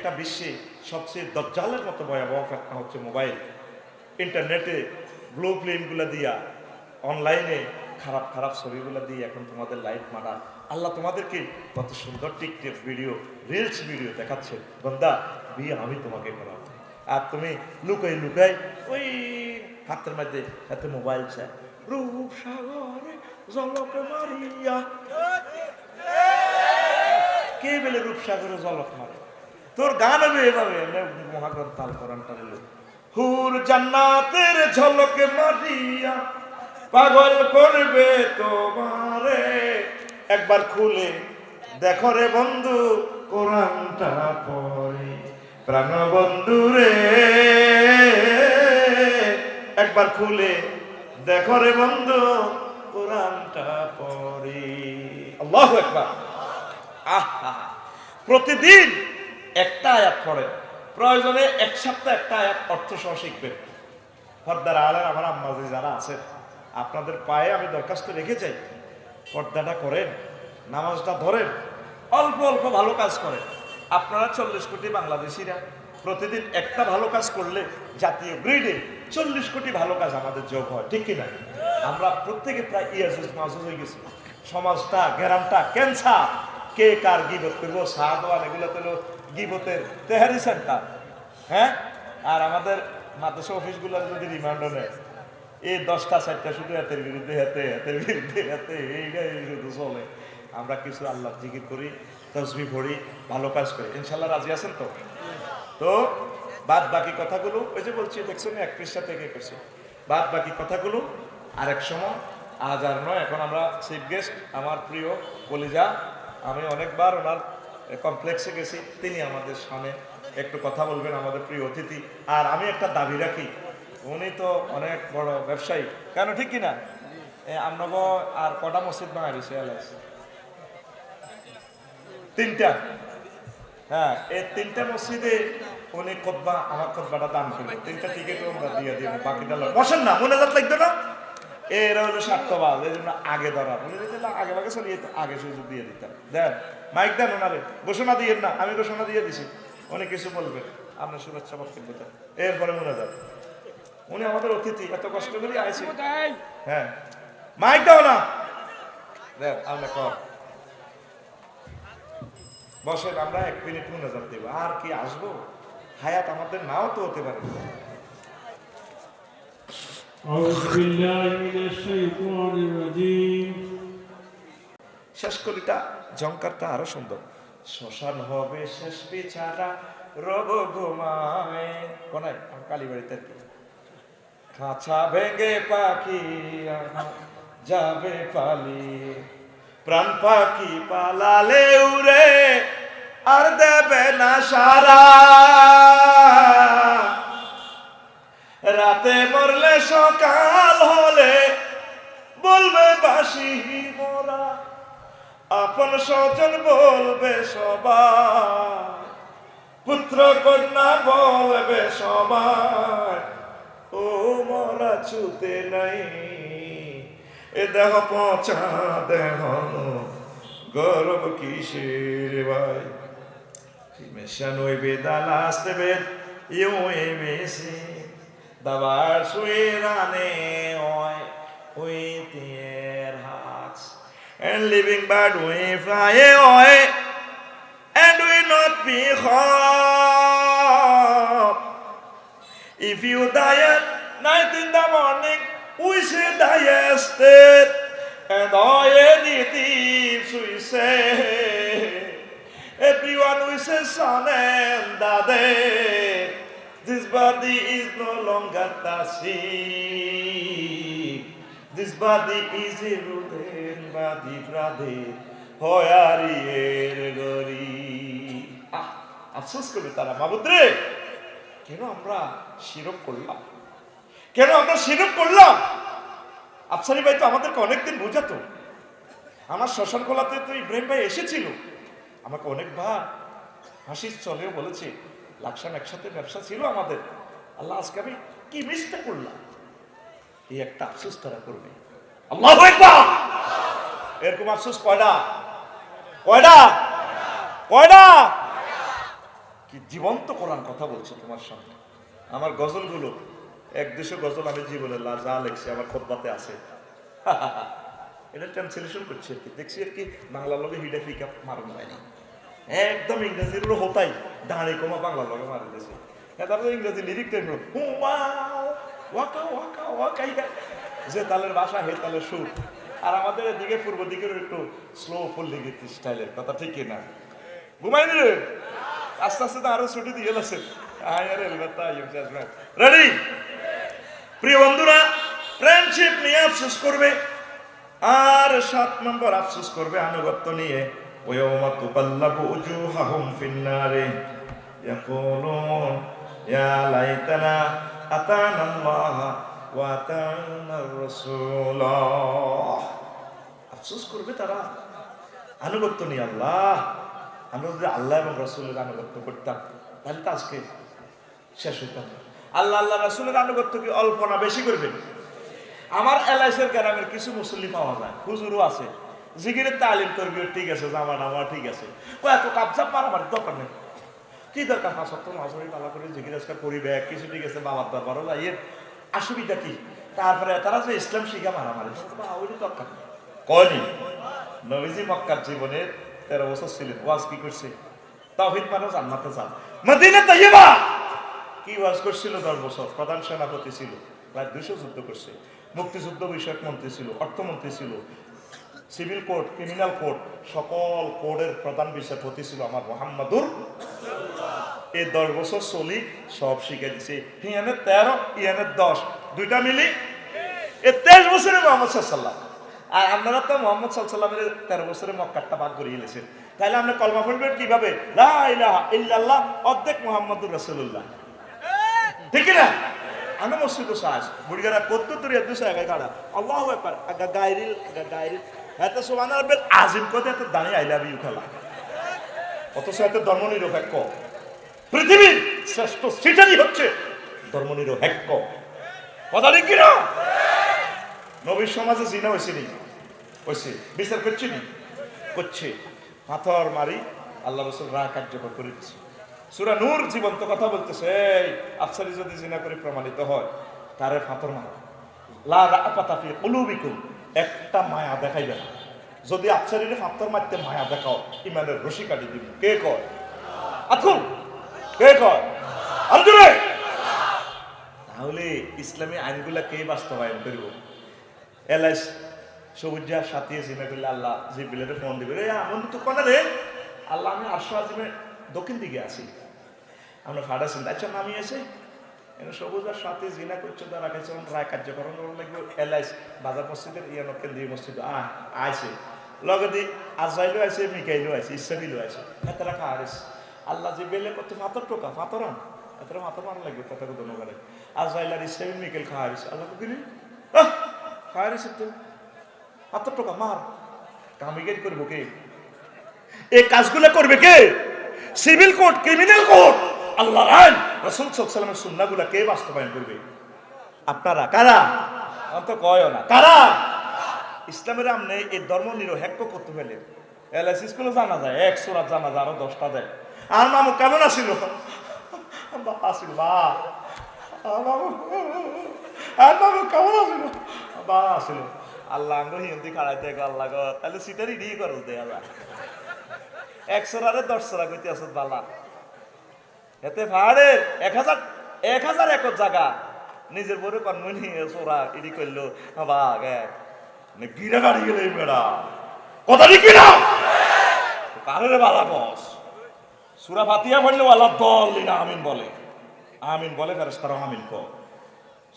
একটা বিশ্বে সবচেয়ে দজ্জালের মতো ভয়াবহ ফেতনা হচ্ছে মোবাইল। ইন্টারনেটে ব্লু ফিল্মগুলো দিয়া, অনলাইনে খারাপ খারাপ ছবিগুলো দিয়ে এখন তোমাদের লাইফ মারা আল্লাহ তোমাদেরকে কত সুন্দর টিকটিক ভিডিও, রিলস ভিডিও দেখাচ্ছে। বন্দা, বিয়ে আমি তোমাকে করাবো। আর তুমি লুকাই লুকাই ওই হাতের মধ্যে হাতে মোবাইল চায় রূপ সাগরে জলক মারিয়া। কে বলে রূপসাগরে জলক মারে? তোর গান হবে এভাবে মহাগ্রন্থ তাল করান টানলো হুর জান্নাতের ঝলকে মারিয়া পাগল করবে তোমারে। একবার খুলে দেখো রে বন্ধু কোরআনটা পড়ে, প্রাণ বন্ধু রে। একবার খুলে দেখো রে বন্ধু কোরআনটা পড়ে। আল্লাহু একবার আহা, প্রতিদিন একটা আয়াত পড়েন প্রয়োজনে এক সপ্তাহ একটা আয়াত অর্থ সহ শিখবেন। পর্দার আলের আমার আম্মাজি যারা আছেন, আপনাদের পায়ে আমি দরখাস্ত রেখে যাই। পর্দাটা করেন, নামাজটা ধরেন, অল্প অল্প ভালো কাজ করেন। আপনারা চল্লিশ কোটি বাংলাদেশিরা প্রতিদিন একটা ভালো কাজ করলে জাতীয় গ্রিডে চল্লিশ কোটি ভালো কাজ আমাদের যোগ হয়, ঠিক কিনা? আমরা প্রত্যেকে প্রায় ইয়াজুজ মাহুজ হয়ে গেছি। সমাজটা গ্যারামটা ক্যান্সার। কে কার গিবত করব সাহাদওয়ান এগুলো তো গিবতের তেহারি সেন্টার হ্যাঁ? আর আমাদের মাদ্রাসা অফিসগুলো যদি রিমান্ড নেয়, এই দশটা, চারটা শুধু হাতের বিরুদ্ধে হাতে হাতের বিরুদ্ধে হাতে এইটাই শুধু চলে। আমরা কিছু আল্লাহ জিকির করি তসবি পড়ি, ভালো কাজ করি। ইনশাল্লাহ রাজি আছেন তো? তো বাদ বাকি কথাগুলো, ওই যে বলছি দেখছ না এক পৃষ্ঠা থেকে করছি বাদ বাকি কথাগুলো, আরেক সময়, আজ আর নয়, এখন আমরা চিফ গেস্ট আমার প্রিয় কলিজা, আমি অনেকবার ওনার কমপ্লেক্সে গেছি, তিনি আমাদের সামনে একটু কথা বলবেন, আমাদের প্রিয় অতিথি। আর আমি একটা দাবি রাখি, উনি তো অনেক বড় ব্যবসায়ী, কেন ঠিক কিনা আপনাকে আর কটা মসজিদ বাঙালি দিছে তিনটা। হ্যাঁ এই তিনটা মসজিদে উনি খোদবা, আমার খোদবাটা দান করবে। তিনটা টিকিট আমরা দিয়ে দিব, বাকিটা বসেন না, মনে যাত লাগতো না? এরা হলো স্বার্থবাদ এই জন্য আগে ধরা আগে ভাগে চলিয়ে আগে সুযোগ দিয়ে দিতাম দেন। মাইক দেন ওনারে। ঘোষণা দিয়ে না আমি ঘোষণা দিয়ে দিছি। অনেক কিছু বলবেন। আপনার শুভেচ্ছা বক্তব্য দেন। এরপরে মনে যান উনি আমাদের অতিথি এত কষ্ট করে আইছে। হ্যাঁ। মাইক দাও না। দেখ আমরা এক মিনিট মোনাজাত দেব। আর কি আসব? হায়াত আমাদের নাও তো হতে পারে। শেষ করিটা। জঙ্কারটা আরও সুন্দর। শ্মশান হবে শেষ বিছানা, রব ঘুমায় কোনায় কালীবাড়িতে আর কি খাঁচা ভেঙে পাখি যাবে পালি। প্রাণ পাখি পালালে উড়ে, আর দেবে না সারা। রাতে মরলে সকাল হলে বলবে বাসি মোরা। আপন স্বজন বলবে সবাই পুত্র কন্যা বলবে সবাই ও মরা ছুতে নাই এ দেহ পচা দেহ গর্ব কিসের ভাই last bit, eu emesi, da var suirane oi, with their hearts, and living bad we fly away, and we not be hot. If you die at night in the morning, we say die yesterday, and all thieves we say. Everyone wishes son and daddy. This body is no longer the same. This body is a rooted body. হয়ারিয়ের গরি আহ, আফসোস করবে তারা মাবুদ্রে কেন আমরা শিরক করলাম? কেন আমরা শিরক করলাম? আফসারি ভাই তো আমাদেরকে অনেকদিন বোঝাতো। আমার শ্মশান কোলাতে তো ইব্রাহিম ভাই এসেছিল। আমাকে অনেকবার হাসির চলেও বলেছে, লাকসাম একসাথে ব্যবসা ছিল আমাদের। আল্লাহ আজকে আমি কি মিসটা করলাম? এই একটা আফসোস তারা করবে। আল্লাহ এরকম আফসোস কয়টা? কয়টা? কয়টা? কি জীবন্ত কোরআন কথা বলছে তোমার সামনে। আমার গজলগুলো এক দুশো গজল আমি জীবনে লা- যা লেখছি আমার খোদ্বাতে আছে। এটা ট্রান্সলেশন করছি আর কি। দেখছি আর কি বাংলার লগে হিডে ফিকা মারুন যায়নি একদম ইংরেজির হতাই। দাঁড়ে কমা বাংলার লগে মারি দিয়েছে তারপরে ইংরেজি লিরিক টাইম ওয়াকা ওয়াকা ওয়াকাই যে তালের ভাষা হে তালের সুর আর আমাদের এদিকে পূর্ব দিকের একটু স্লো ফুল লিখিত স্টাইলের কথা ঠিক না ঘুমাইনি রে আস্তে আস্তে তো আরো ছুটি দিয়ে গেছে রেডি প্রিয় বন্ধুরা ফ্রেন্ডশিপ নিয়ে আফসোস করবে আর সাত নম্বর আফসোস করবে আনুগত্য নিয়ে ويوم تقلب وجوههم في النار يقولون يا ليتنا আতান আল্লাহ ওয়া আতানা রাসূল আফসোস করবে তারা। আনুগত্য নেই আল্লাহ। আমরা যদি আল্লাহ এবং রসুলের আনুগত্য করতাম, তাহলে তো আজকে শেষ হতাম আল্লাহ আল্লাহ, রসুলের আনুগত্য কি অল্প না বেশি করবেন? আমার এলাইসের গ্রামের কিছু মুসল্লি পাওয়া যায়, হুজুরও আছে। জিগিরের তালিম তরবিও ঠিক আছে জামা নামা ঠিক আছে। ও এত কাপচাপ মারামারি দরকার নেই। কি দরকার পাঁচ সপ্তাহ মাঝারি পালা করে আজকাল পরিবে কিছু ঠিক আছে, বাবার দরবারও যাই। এর অসুবিধা কি? তারপরে তারা যে ইসলাম শিখা মারামারি ওইটা দরকার। কয়নি নবীজি মক্কার জীবনের তেরো বছর ছিলেন। ওয়াজ কি করছে? তাহিদ মানে জান্নাতে যান। মদিনা তাইয়্যিবা! কি ওয়াজ করছিল দশ বছর? প্রধান সেনাপতি ছিল, প্রায় দুশো যুদ্ধ করছে। মুক্তিযুদ্ধ বিষয়ক মন্ত্রী ছিল, অর্থমন্ত্রী ছিল, সিভিল কোর্ট, ক্রিমিনাল কোর্ট, সকল কোর্টের প্রধান বিচারপতি ছিল আমার মোহাম্মদুর এই দশ বছর চলি সব শিখে দিছে। হিয়ানের তেরো ইয়ানের দশ, দুইটা মিলি। এ তেইশ বছরে মোহাম্মদ সাল্লাম আর আপনারা তো মোহাম্মদ সাল্লামের তেরো বছরে মক্কারটা ভাগ করিয়ে গেছেন তাহলে আপনি কলমা পড়বেন কীভাবে? ইল্লাল্লাহ, অর্ধেক মোহাম্মদুর রাসূলুল্লাহ। ঠিক না আমি মসজিদ সাজ, বুড়িগারা কত তোর এত সাগাই কাড়া আল্লাহু গায়রিল, আগা গায়রিল। এত রাব্বিল আজিম কত এত দাঁড়িয়ে আই লাভ ইউ খেলা। অথচ এত ধর্মনিরপেক্ষ। পৃথিবীর শ্রেষ্ঠ সিটারই হচ্ছে ধর্মনিরপেক্ষ কথা ঠিক কিনা? নবীর সমাজে জিনা হয়েছে নি? হয়েছে বিচার করছি নি? করছে। পাথর মারি আল্লাহ রসুল রা কার্যকর করে দিচ্ছে সুরা নূর জীবন্ত কথা বলতেছে, এই, আফসারি যদি জিনা করে প্রমাণিত হয়, তারে পাথর মারা। লা রাপাতাফি কুলুবিকুম, একটা মায়া দেখাইবে না। যদি আফসারিরে পাথর মারতে মায়া দেখাও, ইমানের রশি কাটি দিব। কে কয়? আথুন কে কয়? তাহলে ইসলামী আইনগুলা কে বাস্তবায়ন করব? এলআইস সবুজা সাথিয়ে জিমে করলে আল্লাহ যে বিলেটে ফোন দিবে। রে তো কোনা রে? আল্লাহ, আমি আটশো আজিমে দক্ষিণ দিকে আছি। আমরা ফাডাছেন আচ্ছা নামি আছে এনে সবুজ আর সাথে, জিনা করছে, তারা কাছে রায় কার্যকরণ করার লাগবে। এলআইস বাজার মসজিদের ইয়ানো কেন্দ্রীয় মসজিদ আহ আইছে। লগে দি আজরাইলও আছে মিকাইলও আছে ইসরাইলও আছে এতটা কাহারিস আল্লাহ যে বেলে করতে ফাতর টোকা ফাতর আন এতটা ফাতর মারা লাগবে কথা কথা নগরে আজরাইল আর ইসরাইল মিকেল খাহারিস আল্লাহ কিনি খাহারিস তো ফাতর টোকা, মার। কামিগেট করব কে? এই কাজগুলো করবে কে? Civil court, criminal court Allah আইন, রসুল সাল্লামের সুন্নাগুলা কে বাস্তবায়ন করবে? আপনারা, কারা? অন্ত কয় না। কারা? ইসলামের আমনে এই ধর্ম নিরহেক্য করতে ফেলে এলএস স্কুলে জানা যায়, এক সোরা জানা যায়, আরও দশটা দেয়। আর মামু কেমন আছিল? বা আছিল বা আর মামু আর মামু কেমন আছিল? বা আছিল। আল্লাহ আঙ্গ হিন্দি খাড়াইতে গো, আল্লাহ গো। তাহলে সিটারি ডি করো দে, আল্লাহ। একশো আরে দশশো কইতে আসত বালা। এতে ভাড়ে এক হাজার এক হাজার একর জায়গা নিজের বড় কর্মনি সোরা ইডি করল। বাঘ এক গিরা গাড়ি গেলে মেড়া কথা ঠিক না কারে বালা বস। সুরা ফাতিয়া পড়লে আল্লাহ দল না আমিন বলে। আমিন বলে ফেরেস্তারা আমিন কর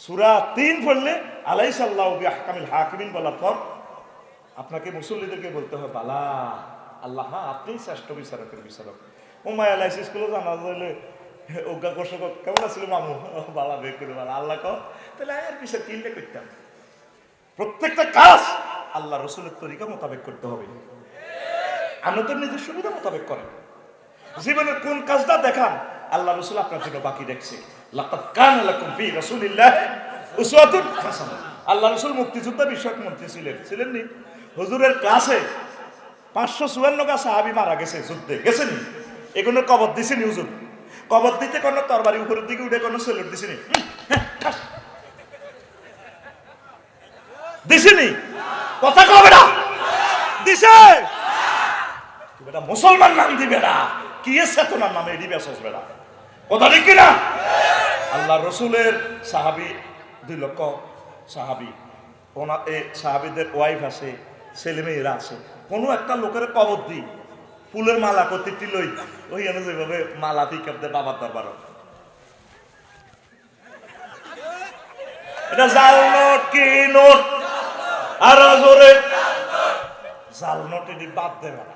সুরা তিন পড়লে আলাই সাল্লাহ হাকামিল হাকিমিন বলার পর আপনাকে মুসল্লিদেরকে বলতে হবে বালা, আল্লাহ আপনি শ্রেষ্ঠ বিচারকের বিচারক। উমায় আল্লাহ স্কুলে জানা যাইলে অজ্ঞা কষক, কেমন আছিল মামু? বালা, বের করে বালা, আল্লাহ কো তাহলে আর বিচার কিনলে করতাম? প্রত্যেকটা কাজ আল্লাহ রসুলের তরিকা মোতাবেক করতে হবে। আমরা তো নিজের সুবিধা মোতাবেক করেন। জীবনের কোন কাজটা দেখান? আল্লাহ রসুল আপনার জন্য বাকি দেখছে। আল্লাহ রসুল মুক্তিযোদ্ধা বিষয়ক মন্ত্রী ছিলেন। ছিলেন নি হুজুরের ক্লাসে পাঁচশো চুয়ান্ন গা সাহাবি মারা গেছে যুদ্ধে। গেছেনি এগুলোর কবর দিছেনি হুজুর। কবর দিতে কোনো তরবারি উপরের দিকে উঠে কোনো সেলুট দিছিনি দিছিনি কথা কবে না? দিছে। মুসলমান নাম দিবে না। কি এসে তোনার নামে? এডি বেসস বেটা। কথা ঠিক কিনা? আল্লাহ রসুলের সাহাবি, দুই লক্ষ সাহাবি, ওনা এ সাহাবিদের ওয়াইফ আছে ছেলে মেয়েরা আছে। কোনো একটা লোকের কবর দি, ফুলের মালা কতিটি লই, ওই এনে যেভাবে মালা পিক দে বাবার দরবার। এটা জাল নোট কি নোট? আর জোরে। জাল নোট এটি বাদ দেবে না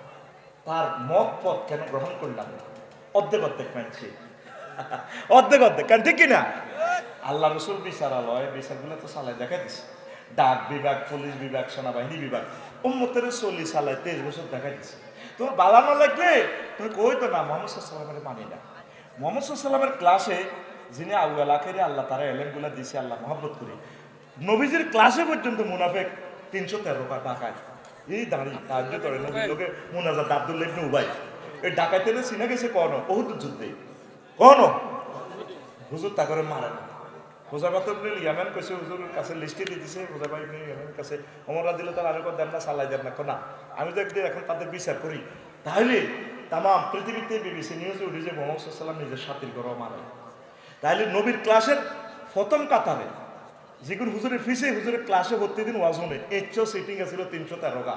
তার মত পথ কেন গ্রহণ করলাম? অর্ধেক অর্ধেক মানছি। অর্ধেক অর্ধেক কেন ঠিক কিনা? আল্লাহ রসুল বিচারালয়, বিচারগুলো তো চালাই দেখা দিছে ডাক বিভাগ, পুলিশ বিভাগ, সেনাবাহিনী বিভাগ, উম্মতের চল্লিশ সালায় তেইশ বছর দেখা দিছে তোমার বালা না লাগলে তুমি কই তো না, মোহাম্মদ সাল্লামের মানি না। মোহাম্মদ সাল্লামের ক্লাসে যিনি আউয়াল আখেরে আল্লাহ তারা এলেনগুলো দিছে আল্লাহ মহব্বত করে। নবীজির ক্লাসে পর্যন্ত মুনাফেক তিনশো তেরো টাকায় এই দাঁড়ি তার তোরে নবীর লোকে মুনাজাত আব্দুল্লাহ ইবনে উবাই। এই ডাকাইতে চিনা গেছে কনো বহুত যুদ্ধে। কনো হুজুর তা করে মারে না। হুজার বাত ইবনে ইয়ামান কইছে, হুজুরের কাছে লিস্টে দিয়ে দিছে ভাই ইবনে ইয়ামানের কাছে। ওমর দিলে তার আরেকবার দেন না সালাই দেন না। না, আমি তো একদিন এখন তাদের বিচার করি। তাহলে তামাম পৃথিবীতে বিবিসি নিউজে উঠে যে মোহাম্মদ সাল্লাম নিজের সাথীর গরম মারে। তাহলে নবীর ক্লাসের প্রথম কাতারে যেগুলো হুজুরের ফিসে হুজুরের ক্লাসে ভর্তি দিন ওয়াজনে এইচও সিটিং আছিল তিনশো তেরো গা।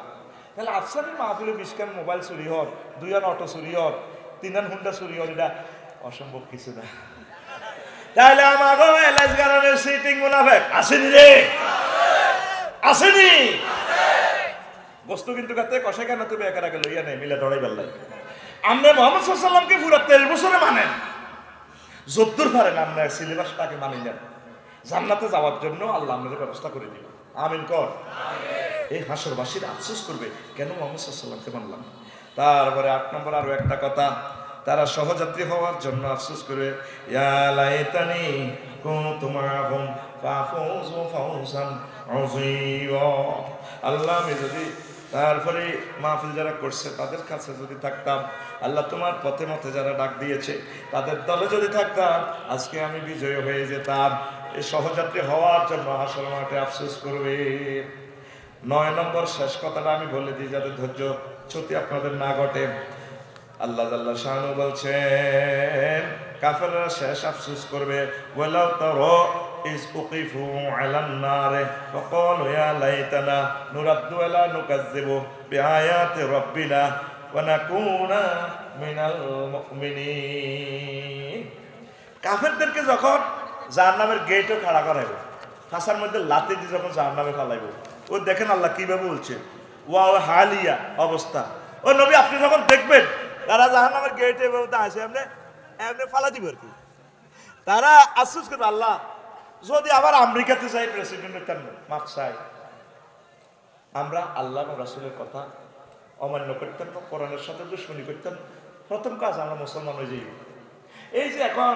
তাহলে আফসারের মাহফিলে বিশকান মোবাইল চুরি হর দুই আন অটো চুরি হর তিন আন হুন্ডা চুরি হর এটা অসম্ভব কিছু না। তাহলে আমারও এলাচ গানের সিটিং মুনাফেক, আসেনি রে? আসেনি? বস্তু কিন্তু কাতে কষে কেন তুমি একা রাখে লইয়া নেই মিলে দড়াই বেল্লাই। আমরা মোহাম্মদ সাল্লামকে পুরো তেইশ বছরে মানেন। যদ্দুর পারেন আমরা সিলেবাসটাকে মানি নেন জান্নাতে যাওয়ার জন্য আল্লাহ আমাদের ব্যবস্থা করে দিল আমিন, কর। এই হাসরবাসীরা আফসোস করবে, কেন মোহাম্মদ সাল্লামকে মানলাম তারপরে আট নম্বর আরও একটা কথা, তারা সহযাত্রী হওয়ার জন্য আফসোস করবে, ইয়া লাইতানি কুনতু ফাফুজু আল্লাহ, আমি যদি তারপরে মাহফিল যারা করছে, তাদের কাছে যদি থাকতাম, আল্লাহ তোমার পথে মতে যারা ডাক দিয়েছে, তাদের দলে যদি থাকতাম, আজকে আমি বিজয় হয়ে যেতাম। এই সহযাত্রী হওয়ার জন্য হাসর মাঠে আফসোস করবে। নয় নম্বর শেষ কথাটা আমি বলে দিই, যাতে ধৈর্য ছুটি আপনাদের না ঘটে। আল্লাহ আল্লাহ শাহানু বলছেন, কাফেররা শেষ আফসোস করবে। ওয়ালাউ তারা ইজ উকিফু আলান নারে ফাকালু ইয়া লাইতানা নুরাদ্দু ওয়ালা নুকাজ্জিবু বিআয়াতি রাব্বিনা ওয়া নাকুনা মিনাল মুমিনিন। কাফেরদেরকে যখন জাহান্নামের গেটও খাড়া করাইব। ফাঁসার মধ্যে লাতি দিয়ে যখন জাহান্নামে ফালাইব। ও দেখেন আল্লাহ কীভাবে বলছে ওয়া ও হালিয়া অবস্থা। ও নবী, আপনি যখন দেখবেন, তারা জাহান্নামের গেটে এভাবে আসে, এমনি এমনি ফালা দিব আর কি। তারা আফসোস করবে, আল্লাহ, যদি আবার আমেরিকাতে যাই প্রেসিডেন্টের তেমন মাফ চাই। আমরা আল্লাহ রাসুলের কথা অমান্য করতাম কোরআনের সাথে দুশ্মনী করতাম প্রথম কাজ আমরা মুসলমান হয়ে যাই। এই যে এখন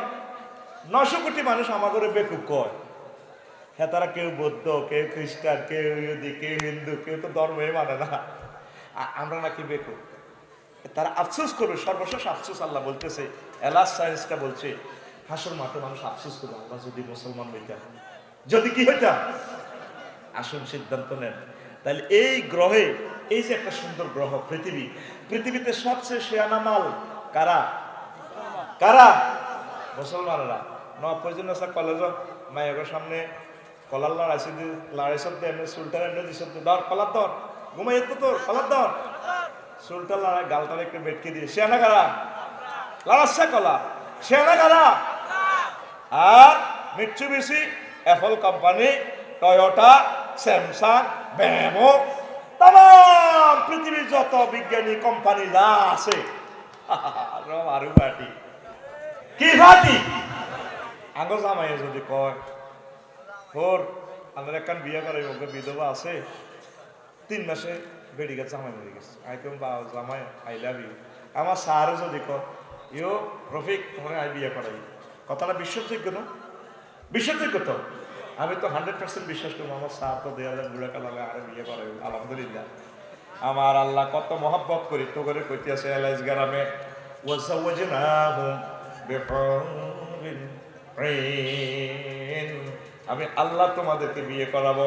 নশো কোটি মানুষ আমাদের বেকুব কয়। হ্যাঁ তারা কেউ বৌদ্ধ, কেউ খ্রিস্টান, কেউ ইহুদি, কেউ হিন্দু, কেউ তো ধর্মই মানে না। আমরা নাকি বেকুব। তারা আফসোস করবে সর্বশেষ আফসোস আল্লাহ বলতেছে এলাস সায়েন্সটা বলছে, হাসর মাঠে মানুষ আফসোস করবে আমরা যদি মুসলমান হইতাম যদি কি হইতাম? আসুন সিদ্ধান্ত নেন। তাহলে এই গ্রহে, এই যে একটা সুন্দর গ্রহ, পৃথিবী, পৃথিবীতে সবচেয়ে শেয়ানা মাল কারা? কারা? মুসলমানেরা। নয় পর্যন্ত আছে কলেজ মায়ের সামনে কলার লড়াইছে দি লড়াইছত দে এমনি চুলটার এমনি দে ধর কলার ধর ঘুমাই তো তোর কলার ধর চুলটা লড়াই গালটার একটু বেটকে দিয়ে শেয়ানা কারা লড়াচ্ছে কলা শেয়ানা কারা আর Mitsubishi Apple company Toyota Samsung ব্যামো তাম পৃথিবীর যত বিজ্ঞানী কোম্পানি যা আছে আরও পার্টি কি পার্টি আঙ্গ জামাই যদি কয়। ওর আমাদের একখান বিয়ে করে ওকে বিধবা আছে। তিন মাসে বেড়ে গেছে জামাই মরে গেছে। আই কেমন বা জামাই, আই লাভ ইউ। আমার স্যারও যদি কয় ইও রফিক, তোমার আই বিয়ে করাই কথাটা বিশ্বাসযোগ্য না? বিশ্বাসযোগ্য তো। আমি তো হান্ড্রেড পার্সেন্ট বিশ্বাস করব, আমার স্যার তো দেওয়া যায়, বুড়া কালামে আরে বিয়ে করে আলহামদুলিল্লাহ। আমার আল্লাহ কত মহাব্বত করি, তো করে কইতে আছে এলাইস গ্রামে বিহুরিন ঈন। আমি আল্লাহ তোমাদেরকে বিয়ে করাবো।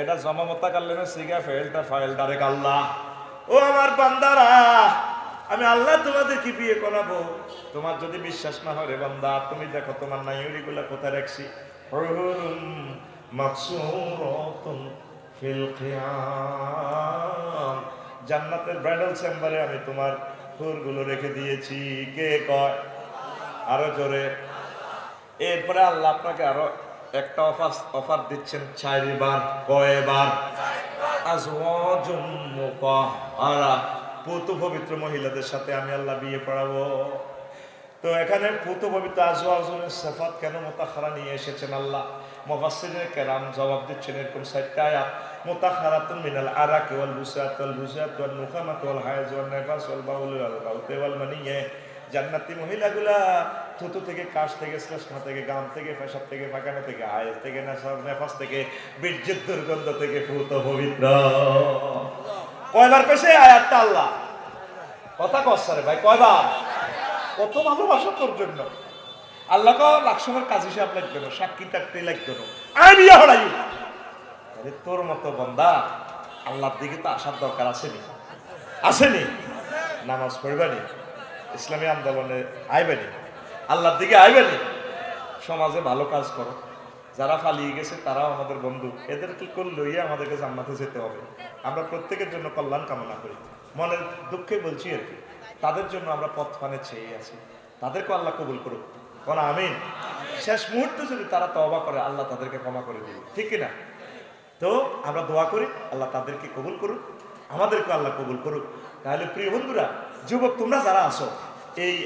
এটা জমামতা কাল্লেমে সিগা ফেলটা ফাইল ডারেক আল্লাহ ও আমার বান্দারা, আমি আল্লাহ তোমাদেরকে বিয়ে করাবো। তোমার যদি বিশ্বাস না হয় রে বান্দা, তুমি দেখো তোমার নাইউরিগুলা কোথায় রাখছি। জান্নাতের ব্রাইডাল চেম্বারে আমি তোমার ফুলগুলো রেখে দিয়েছি। কে কয়? আরও জোরে। এরপরে আল্লাহ আপনাকে আরও একটা অফার অফার দিচ্ছেন চারিবার, কয়বার? পুত পবিত্র মহিলাদের সাথে আমি আল্লাহ বিয়ে পড়াবো। তো এখানে পুত পবিত্র আজওয়াজুমের সাফাত কেন মোতাখারা নিয়ে এসেছেন আল্লাহ? মুফাসসিরিনে কেরাম জবাব দিচ্ছেন এরকম চারটা আয়াত। মুতাখারাতুন মিনাল আরাকি ওয়াল বুসাত ওয়াল বুসাত ওয়াল নুখামাত ওয়াল হায়াজ ওয়াল বাউল, ওয়াল গাউত, ওয়াল মানিয়ে। জান্নাতি মহিলাগুলা থুতু থেকে কাশ থেকে শ্লেষ্মা থেকে গাম থেকে পেশাব থেকে পাকানো থেকে আয়েস থেকে নেফাস থেকে বীর্যের দুর্গন্ধ থেকে পুত পবিত্র। কয়বার পেছে আয়াতটা আল্লাহ? কথা কসারে ভাই, কয়বার? কত ভালোবাসা তোর জন্য। আল্লাহ লাকসমের কাজ হিসাব লাগবে না, সাক্ষী টাকতে লাগবে না। আমি হরাই আরে তোর মতো বন্দা, আল্লাহর দিকে তো আসার দরকার আসেনি। আসেনি? নামাজ পড়বানি? ইসলামী আন্দোলনে আইবেনি? আল্লাহর দিকে আইবেনি সমাজে ভালো কাজ করো। যারা পালিয়ে গেছে তারাও আমাদের বন্ধু। এদেরকে কোন লইয়া আমাদেরকে জান্নাতে যেতে হবে? আমরা প্রত্যেকের জন্য কল্যাণ কামনা করি। মনের দুঃখে বলছি আর কি। তাদের জন্য আমরা পথ পানে চেয়ে আছি। তাদেরকে আল্লাহ কবুল করুক। কোন আমিন? শেষ মুহূর্তে যদি তারা তওবা করে আল্লাহ তাদেরকে ক্ষমা করে দিবে। ঠিক কিনা? তো আমরা দোয়া করি আল্লাহ তাদেরকে কবুল করুক। আমাদেরকে আল্লাহ কবুল করুক। তাহলে প্রিয় বন্ধুরা যুবক তোমরা যারা আসো এই